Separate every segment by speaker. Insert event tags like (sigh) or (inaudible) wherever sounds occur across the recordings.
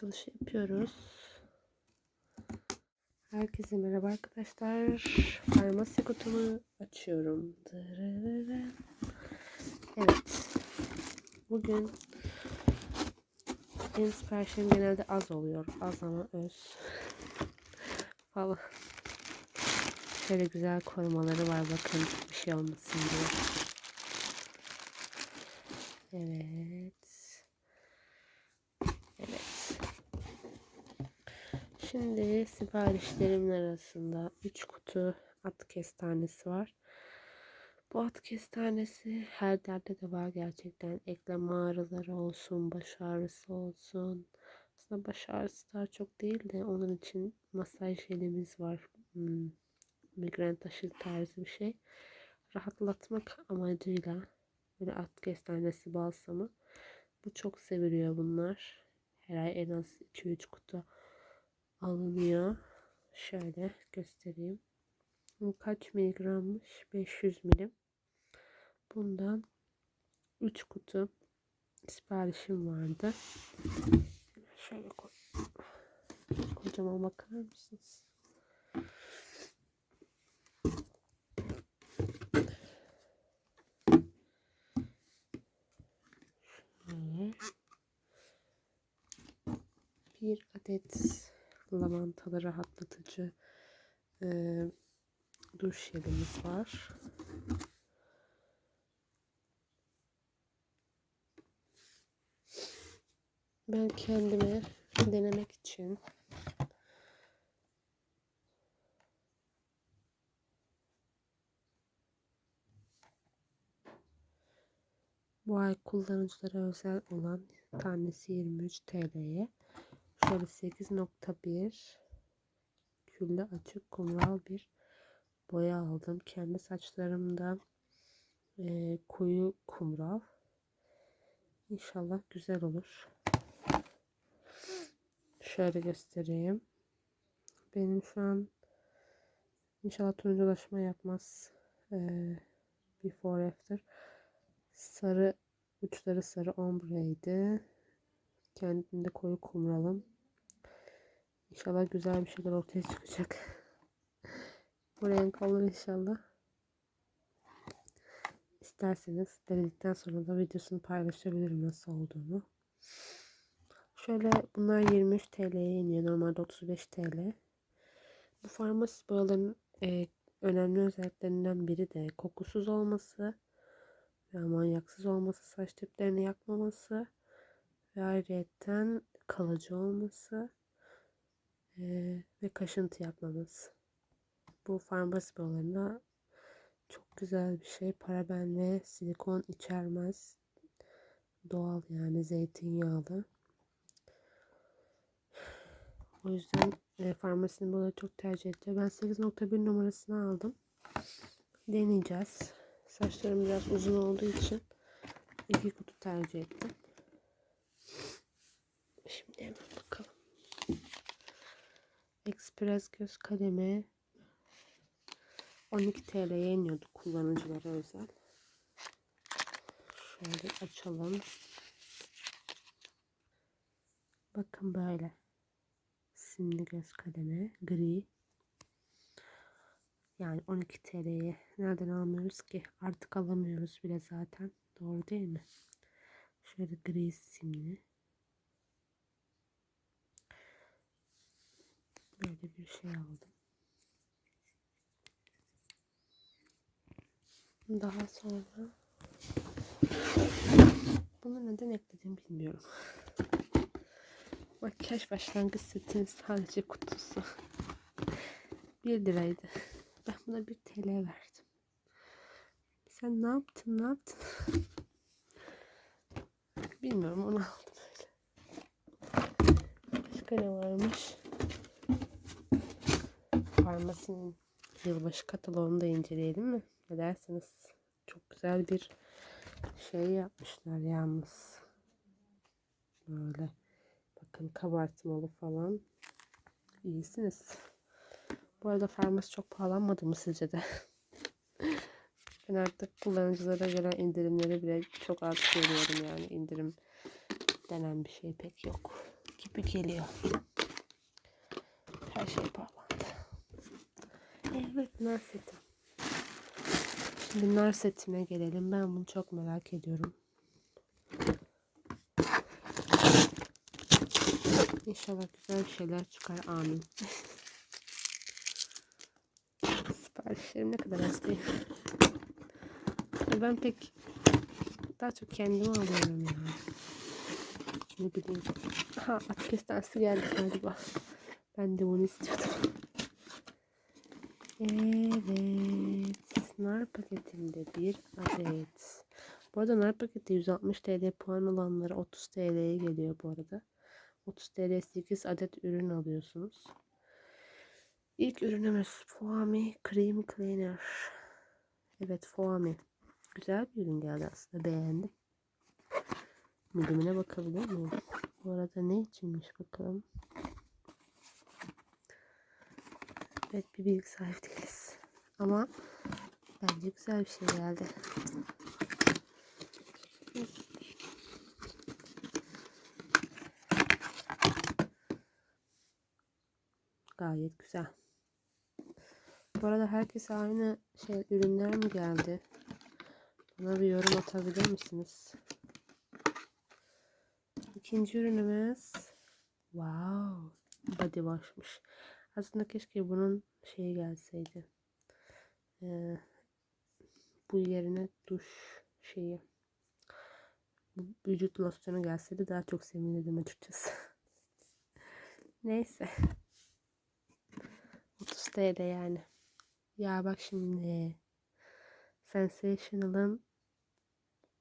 Speaker 1: açılışı yapıyoruz. Herkese merhaba arkadaşlar. Farmasi kutumu açıyorum. Evet. Bugün benim genelde az oluyor. Az ama öz. Falan. Şöyle güzel korumaları var bakın. Bir şey olmasın diye. Evet. Şimdi siparişlerimin arasında 3 kutu at kestanesi var. Bu at kestanesi her derde de var gerçekten. Eklem ağrıları olsun, baş ağrısı olsun. Aslında baş ağrısı daha çok değil de onun için masaj jelimiz var. Hmm. Migren taşı tarzı bir şey. Rahatlatmak amacıyla böyle at kestanesi balsamı. Bu çok seviliyor bunlar. Her ay en az 2-3 kutu alınıyor. Şöyle göstereyim. Bu kaç miligrammış? 500 milim. Bundan 3 kutu siparişim vardı. Şöyle koy. Kocaman bakar mısınız? Şöyle. Bir adet lavantalı rahatlatıcı e, duş jelimiz var. Ben kendime denemek için bu ay kullanıcılara özel olan tanesi 23 TL'ye şöyle 8.1 küllü açık kumral bir boya aldım. Kendi saçlarımda e, koyu kumral. İnşallah güzel olur. Şöyle göstereyim. Benim şu an inşallah turunculaşma yapmaz. Ee, before after. Sarı uçları sarı ombreydi. Kendimde koyu kumralım. İnşallah güzel bir şeyler ortaya çıkacak. Bu renk olur inşallah. İsterseniz denedikten sonra da videosunu paylaşabilirim nasıl olduğunu. Şöyle bunlar 23 TL'ye iniyor. Normalde 35 TL. Bu farmasi boyaların e, önemli özelliklerinden biri de kokusuz olması ve amonyaksız olması, saç diplerini yakmaması ve ayrıyetten kalıcı olması e, ve kaşıntı yapmaması. Bu farmasi boyalarına çok güzel bir şey. Paraben ve silikon içermez. Doğal yani zeytinyağlı. (sighs) O yüzden e, farmasinin bunu çok tercih ediyor. Ben 8.1 numarasını aldım. Deneyeceğiz. Saçlarım biraz uzun olduğu için iki kutu tercih ettim. Şimdi hemen Express göz kalemi 12 TL'ye iniyordu kullanıcılara özel. Şöyle açalım. Bakın böyle simli göz kalemi gri. Yani 12 TL'ye nereden almıyoruz ki? Artık alamıyoruz bile zaten. Doğru değil mi? Şöyle gri simli. Böyle bir şey aldım. Daha sonra bunu neden ekledim bilmiyorum. Makyaj başlangıç setinin sadece kutusu. 1 liraydı. Ben buna 1 TL verdim. Sen ne yaptın ne yaptın? Bilmiyorum onu aldım öyle. Başka ne varmış? Farmasinin yılbaşı kataloğunu da inceleyelim mi? Ne dersiniz? Çok güzel bir şey yapmışlar yalnız. Böyle. Bakın kabartmalı falan. İyisiniz. Bu arada farması çok pahalanmadı mı sizce de? (laughs) ben artık kullanıcılara gelen indirimleri bile çok az görüyorum yani indirim denen bir şey pek yok. gibi geliyor. Her şey parlandı. Evet nar. Şimdi nar setime gelelim. Ben bunu çok merak ediyorum. İnşallah güzel şeyler çıkar. Amin. (laughs) Siparişlerim ne kadar az değil. Ben pek daha çok kendime alıyorum ya. Ne bileyim. Ha at kestanesi geldi galiba. Ben de bunu istiyordum. Evet. Nar paketimde bir adet. Bu arada nar paketi 160 TL puan olanlara 30 TL'ye geliyor bu arada. 30 TL 8 adet ürün alıyorsunuz. İlk ürünümüz Foami Cream Cleaner. Evet Foami. Güzel bir ürün geldi aslında beğendim. Midimine bakabilir miyim? Bu arada ne içinmiş bakalım. Evet bir bilgi sahibi değiliz. Ama bence güzel bir şey geldi. Gayet güzel. Bu arada herkese aynı şey ürünler mi geldi? Bana bir yorum atabilir misiniz? İkinci ürünümüz wow body wash'mış. Aslında keşke bunun şeyi gelseydi. Ee, bu yerine duş şeyi vücut losyonu gelseydi daha çok sevinirdim açıkçası. (laughs) Neyse. 30 TL yani. Ya bak şimdi. Sensational'ın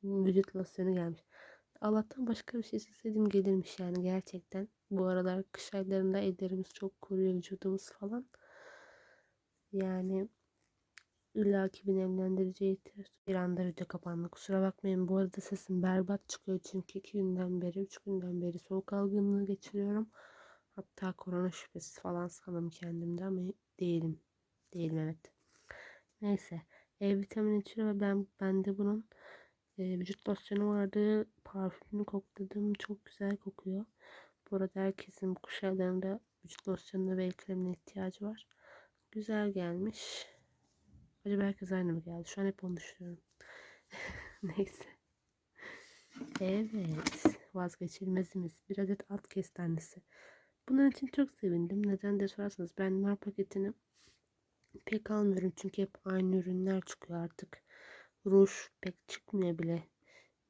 Speaker 1: vücut losyonu gelmiş. Allah'tan başka bir şey isteseydim gelirmiş yani gerçekten. Bu aralar kış aylarında ellerimiz çok kuruyor vücudumuz falan. Yani illaki bir nemlendiriciye ihtiyaç. Bir anda video kapandı. Kusura bakmayın. Bu arada sesim berbat çıkıyor çünkü iki günden beri, üç günden beri soğuk algınlığı geçiriyorum. Hatta korona şüphesi falan sanırım kendimde ama değilim. Değilim evet. Neyse. E vitamini içiyor ve ben bende bunun e, vücut losyonu vardı. Parfümünü kokladım. Çok güzel kokuyor. Bu arada herkesin bu kış vücut losyonuna ve kremine ihtiyacı var. Güzel gelmiş. Acaba herkes aynı mı geldi? Şu an hep onu düşünüyorum. (laughs) Neyse. Evet. Vazgeçilmezimiz. Bir adet alt kestanesi. Bunun için çok sevindim. Neden de sorarsanız ben nar paketini pek almıyorum. Çünkü hep aynı ürünler çıkıyor artık. Ruj pek çıkmıyor bile.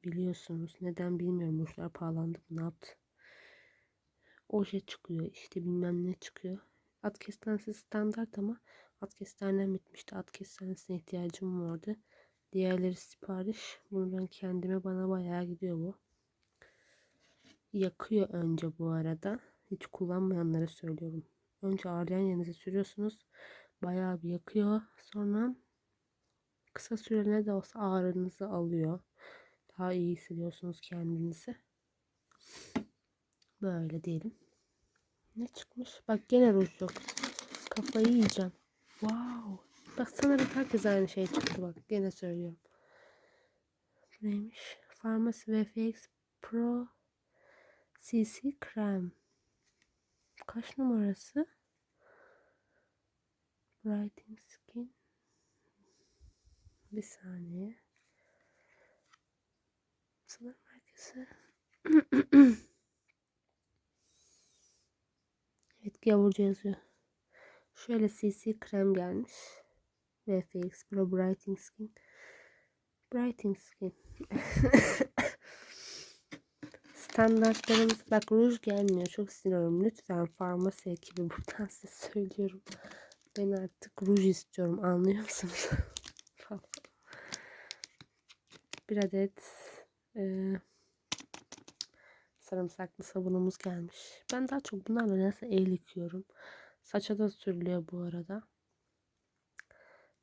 Speaker 1: Biliyorsunuz. Neden bilmiyorum. Rujlar pahalandı? Ne yaptı? Oje çıkıyor. işte bilmem ne çıkıyor. At kestanesi standart ama at kestanem bitmişti. At kestanesine ihtiyacım vardı. Diğerleri sipariş. Bunu ben kendime bana bayağı gidiyor bu. Yakıyor önce bu arada. Hiç kullanmayanlara söylüyorum. Önce ağrıyan yerinize sürüyorsunuz. Bayağı bir yakıyor. Sonra kısa süreli de olsa ağrınızı alıyor. Daha iyi hissediyorsunuz kendinizi. Böyle diyelim. Ne çıkmış? Bak gene ruj yok. Kafayı yiyeceğim. Wow. Bak sanırım herkes aynı şey çıktı bak. Gene söylüyorum. Neymiş? Pharmacy VFX Pro CC Krem. Kaç numarası? Writing Skin. Bir saniye. Sanırım herkese. (clears throat) evet gavurca yazıyor. Şöyle CC krem gelmiş. VFX Pro Brightening Skin. Brightening Skin. (laughs) Standartlarımız bak ruj gelmiyor. Çok sinirliyim. Lütfen farmasi ekibi buradan size söylüyorum. Ben artık ruj istiyorum. Anlıyor musunuz? (laughs) Bir adet e, sarımsaklı sabunumuz gelmiş. Ben daha çok bunlarla nasıl el yıkıyorum. Saça da sürülüyor bu arada.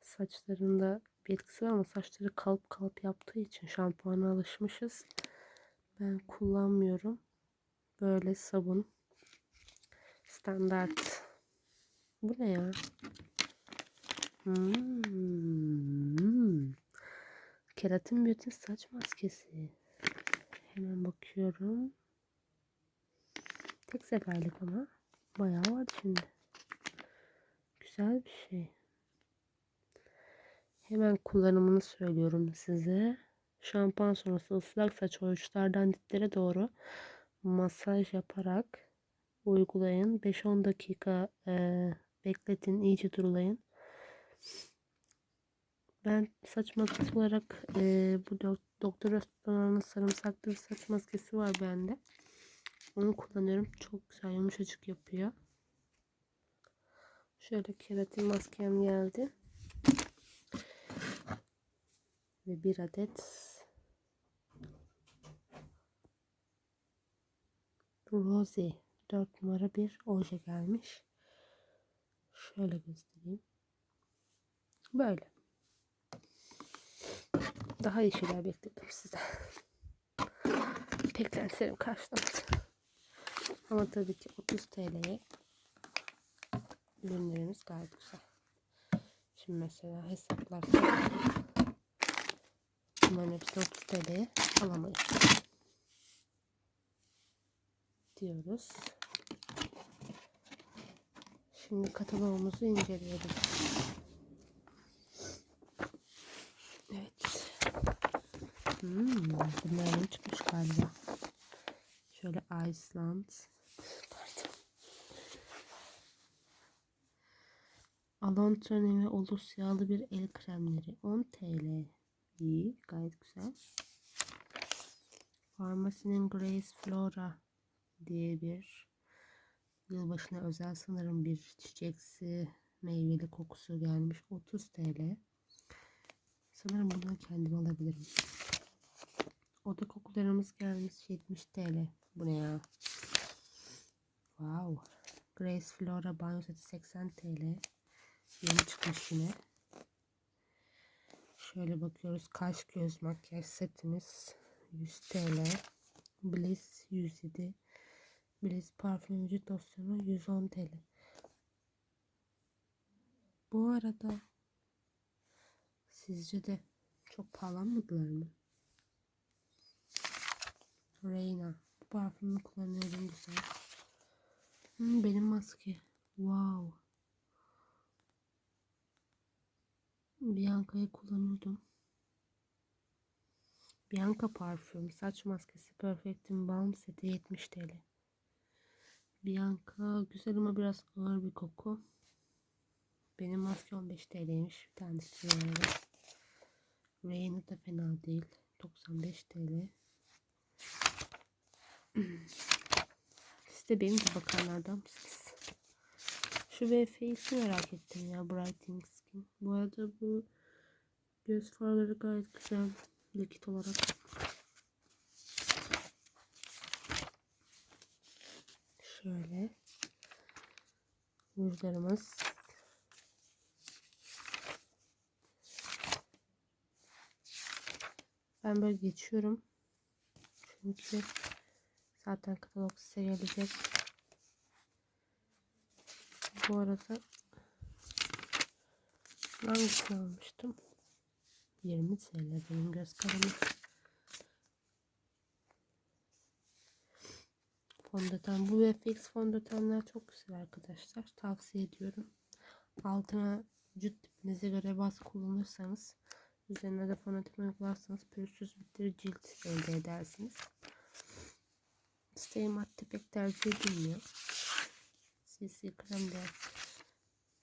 Speaker 1: Saçlarında bir etkisi var ama saçları kalıp kalıp yaptığı için şampuana alışmışız. Ben kullanmıyorum. Böyle sabun. Standart. Bu ne ya? Hmm. Keratin Beauty saç maskesi. Hemen bakıyorum. Tek seferlik ama bayağı var şimdi. Güzel bir şey. Hemen kullanımını söylüyorum size. Şampuan sonrası ıslak saç uçlardan diplere doğru masaj yaparak uygulayın. 5-10 dakika e, bekletin. iyice durulayın. Ben saç maskesi olarak e, bu do Doktor Öztan'ın sarımsaklı bir saç maskesi var bende. Onu kullanıyorum. Çok güzel yumuşacık yapıyor. Şöyle keratin maskem geldi. Ve bir adet Rosy 4 numara bir oje gelmiş. Şöyle göstereyim. Böyle. Daha iyi şeyler bekledim size. (laughs) Beklentilerim karşılandı. Ama tabii ki 30 TL'ye ürünlerimiz gayet güzel. Şimdi mesela hesaplarsak bunların hepsini 30 TL'ye alamayız. Diyoruz. Şimdi kataloğumuzu inceleyelim. Evet. Hmm, bunlar çıkmış galiba. Iceland. Pardon. Alontrone ve Olus yağlı bir el kremleri. 10 TL. İyi. Gayet güzel. Farmasinin Grace Flora diye bir yılbaşına özel sanırım bir çiçeksi meyveli kokusu gelmiş. 30 TL. Sanırım bunu kendim alabilirim. Oda kokularımız gelmiş 70 TL. Bu ne ya? Wow. Grace Flora banyo seti 80 TL. Yeni çıkmış yine. Şöyle bakıyoruz. Kaş göz makyaj setimiz 100 TL. Bliss 107. Bliss parfüm vücut losyonu 110 TL. Bu arada sizce de çok pahalanmadılar mı? Reyna. Bu parfümü kullanıyorum güzel. Hmm, benim maske. Wow. Bianca'yı kullanıyordum. Bianca parfüm. Saç maskesi Perfect'in balm seti 70 TL. Bianca güzel ama biraz ağır bir koku. Benim maske 15 TL'ymiş. Bir tanesi yani. Reyna da fena değil. 95 TL. Siz de benim gibi bakanlardan mısınız? Şu VFX'i merak ettim ya. Brighting Skin. Bu arada bu göz farları gayet güzel. Likit olarak. Şöyle. Rujlarımız. Ben böyle geçiyorum. Çünkü zaten katalog size gelecek. Bu arada hangisini almıştım? 20 TL benim göz kalemi. Fondöten. Bu FX fondötenler çok güzel arkadaşlar. Tavsiye ediyorum. Altına vücut tipinize göre baz kullanırsanız üzerine de fondöten uygularsanız pürüzsüz bir cilt elde edersiniz. Stay matte pek tercih edilmiyor. CC krem de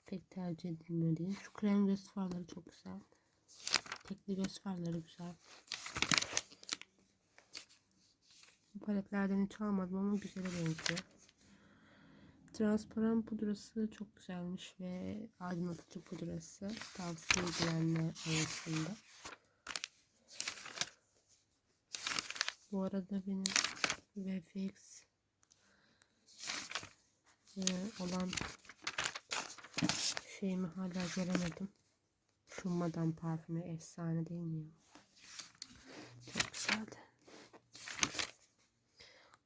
Speaker 1: pek tercih edilmiyor diye. Şu krem göz farları çok güzel. Tekli göz farları güzel. Bu paletlerden hiç almadım ama güzel benziyor. Transparan pudrası çok güzelmiş ve aydınlatıcı pudrası tavsiye edilenler arasında. Bu arada benim VFX e, olan şeyimi hala göremedim. Şu Madame parfümü efsane değil mi? Çok güzeldi.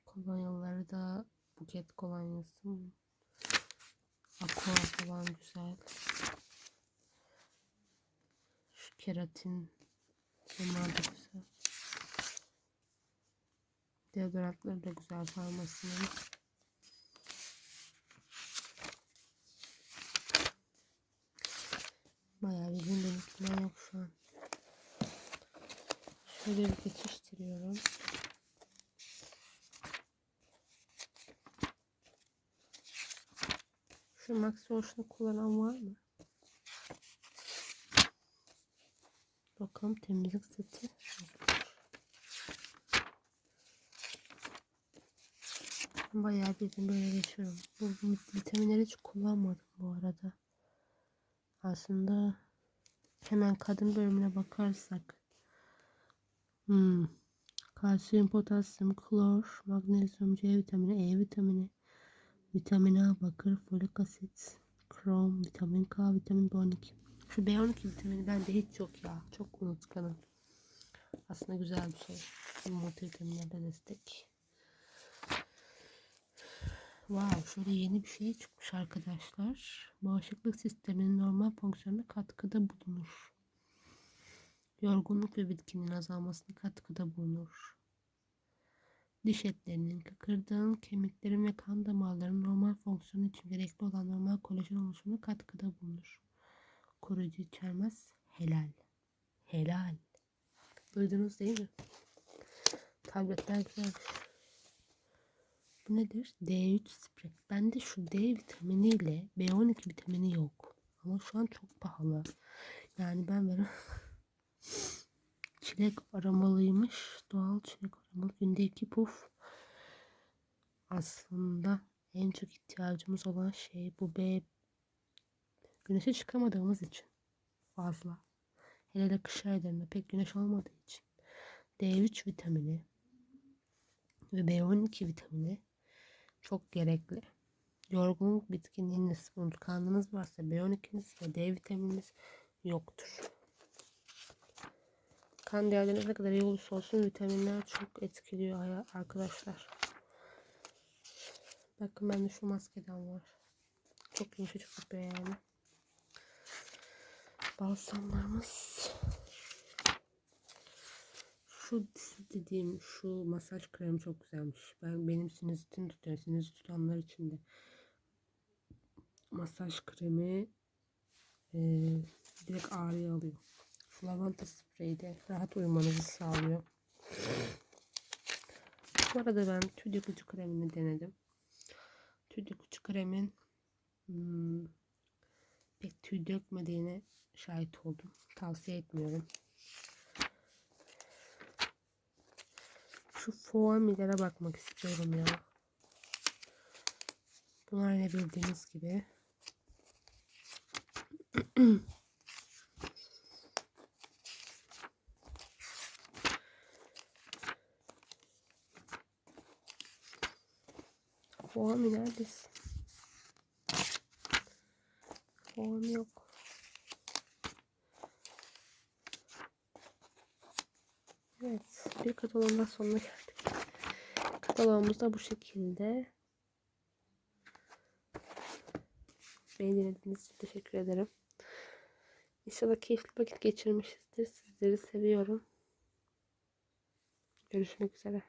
Speaker 1: Kolonyaları da buket kolonyası. Aqua falan güzel. Şu keratin. Bunlar da güzel. Deodorantları da güzel parmasının. Bayağı bir gündelikler yok şu an. Şöyle bir geçiştiriyorum. Şu Max Wash'ını kullanan var mı? Bakalım temizlik seti. Yok. Bayağı bir böyle geçiyorum. Bu vitaminleri hiç kullanmadım bu arada. Aslında hemen kadın bölümüne bakarsak. Hmm. Kalsiyum, potasyum, klor, magnezyum, C vitamini, E vitamini, vitamin A, bakır, folik asit, krom, vitamin K, vitamin B12. Şu B12 vitamini bende hiç yok ya. Çok unutkanım. Aslında güzel bir şey. Multivitaminlere destek. Wow, şöyle yeni bir şey çıkmış arkadaşlar. Bağışıklık sisteminin normal fonksiyonuna katkıda bulunur. Yorgunluk ve bitkinin azalmasına katkıda bulunur. Diş etlerinin, kıkırdağın, kemiklerin ve kan damarlarının normal fonksiyonu için gerekli olan normal kolajen oluşumuna katkıda bulunur. Koruyucu içermez. Helal. Helal. Duydunuz değil mi? Tabletler güzelmiş. Nedir? D3 sprey. Bende şu D vitamini ile B12 vitamini yok. Ama şu an çok pahalı. Yani ben böyle (laughs) çilek aromalıymış. Doğal çilek aromalı. Günde iki puf. Aslında en çok ihtiyacımız olan şey bu B. Güneşe çıkamadığımız için fazla. Hele de kış aylarında pek güneş olmadığı için. D3 vitamini ve B12 vitamini çok gerekli. Yorgunluk, bitkinliğiniz, unutkanlığınız varsa B12'niz ve D vitamininiz yoktur. Kan değerleriniz ne kadar iyi olursa olsun vitaminler çok etkiliyor arkadaşlar. Bakın bende şu maskeden var. Çok yumuşacık yapıyor yani. Balsamlarımız. Şu dediğim şu masaj kremi çok güzelmiş. Ben benim sinüzitim tutuyor. Sinüzit tutanlar için de masaj kremi e, direkt ağrıyı alıyor. Şu lavanta spreyi de rahat uyumanızı sağlıyor. Bu arada ben tüy dökücü kremini denedim. Tüy dökücü kremin hmm, pek tüy dökmediğine şahit oldum. Tavsiye etmiyorum. Şu foamilere bakmak istiyorum ya. Bunlar ne bildiğiniz gibi. (clears throat) Foami neredesin? Foami yok. Evet, bir kataloğun daha sonuna geldik. Kataloğumuz da bu şekilde. Beni dinlediğiniz için teşekkür ederim. İnşallah keyifli vakit geçirmişizdir. Sizleri seviyorum. Görüşmek üzere.